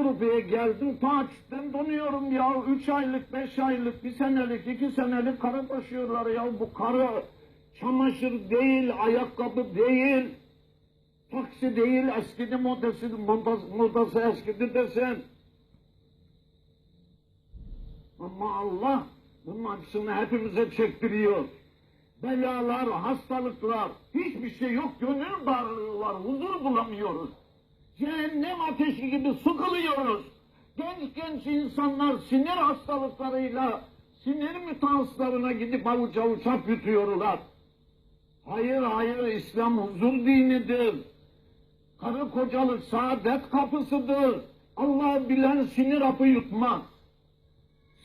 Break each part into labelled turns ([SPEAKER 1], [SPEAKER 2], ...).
[SPEAKER 1] Avrupa'ya geldim, Pakistan'dan donuyorum ya. Üç aylık, beş aylık, bir senelik, iki senelik karı taşıyorlar ya. Bu karı çamaşır değil, ayakkabı değil, taksi değil, eskidi modası, modası eskidi desen. Ama Allah bunun acısını hepimize çektiriyor. Belalar, hastalıklar, hiçbir şey yok. Gönül darlığı var, huzur bulamıyoruz. Cehennem ateşi gibi sıkılıyoruz. Genç genç insanlar sinir hastalıklarıyla sinir mütehassılarına gidip avuç avuç hap yutuyorlar. Hayır hayır İslam huzur dinidir. Karı kocalık saadet kapısıdır. Allah bilen sinir hapı yutmaz.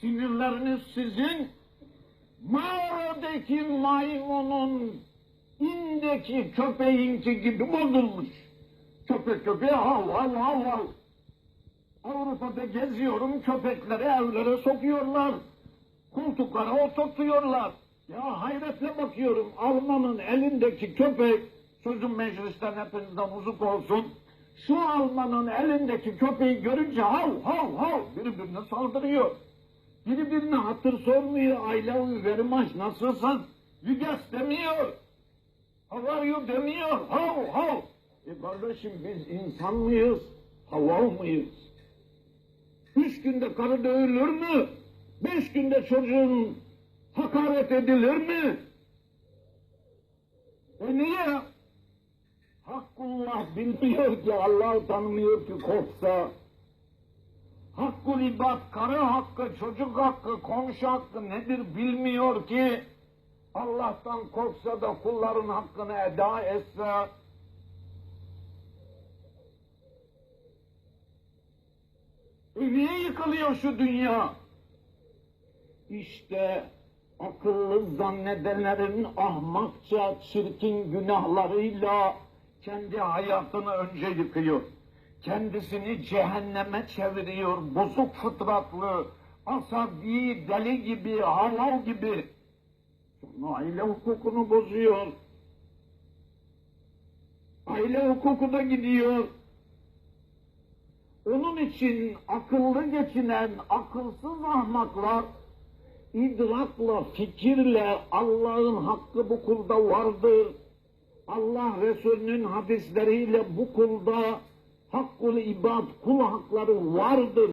[SPEAKER 1] Sinirleriniz sizin mağaradaki maymunun indeki köpeğinki gibi bozulmuş. Köpek köpeğe hav hav hav hav. Avrupa'da geziyorum köpekleri evlere sokuyorlar. Koltuklara oturtuyorlar. Ya hayretle bakıyorum Alman'ın elindeki köpek sözüm meclisten hepinizden uzuk olsun. Şu Alman'ın elindeki köpeği görünce hav hav hav birbirine saldırıyor. Birbirine hatır sormuyor. I love you very much. Nasılsın? You demiyor. How are you demiyor. E kardeşim biz insan mıyız? Hava mıyız? Üç günde karı dövülür mü? Beş günde çocuğun hakaret edilir mi? E niye? Hakkullah bilmiyor ki, Allah tanımıyor ki korksa. Hakkul ibad, karı hakkı, çocuk hakkı, komşu hakkı nedir bilmiyor ki. Allah'tan korksa da kulların hakkını eda etse, E niye yıkılıyor şu dünya? İşte akıllı zannedenlerin ahmakça çirkin günahlarıyla kendi hayatını önce yıkıyor. Kendisini cehenneme çeviriyor. Bozuk fıtratlı, asabi, deli gibi, halal gibi. Sonra aile hukukunu bozuyor. Aile hukuku da gidiyor. Onun için akıllı geçinen akılsız ahmaklar idrakla, fikirle Allah'ın hakkı bu kulda vardır. Allah Resulü'nün hadisleriyle bu kulda hakkul ibad, kul hakları vardır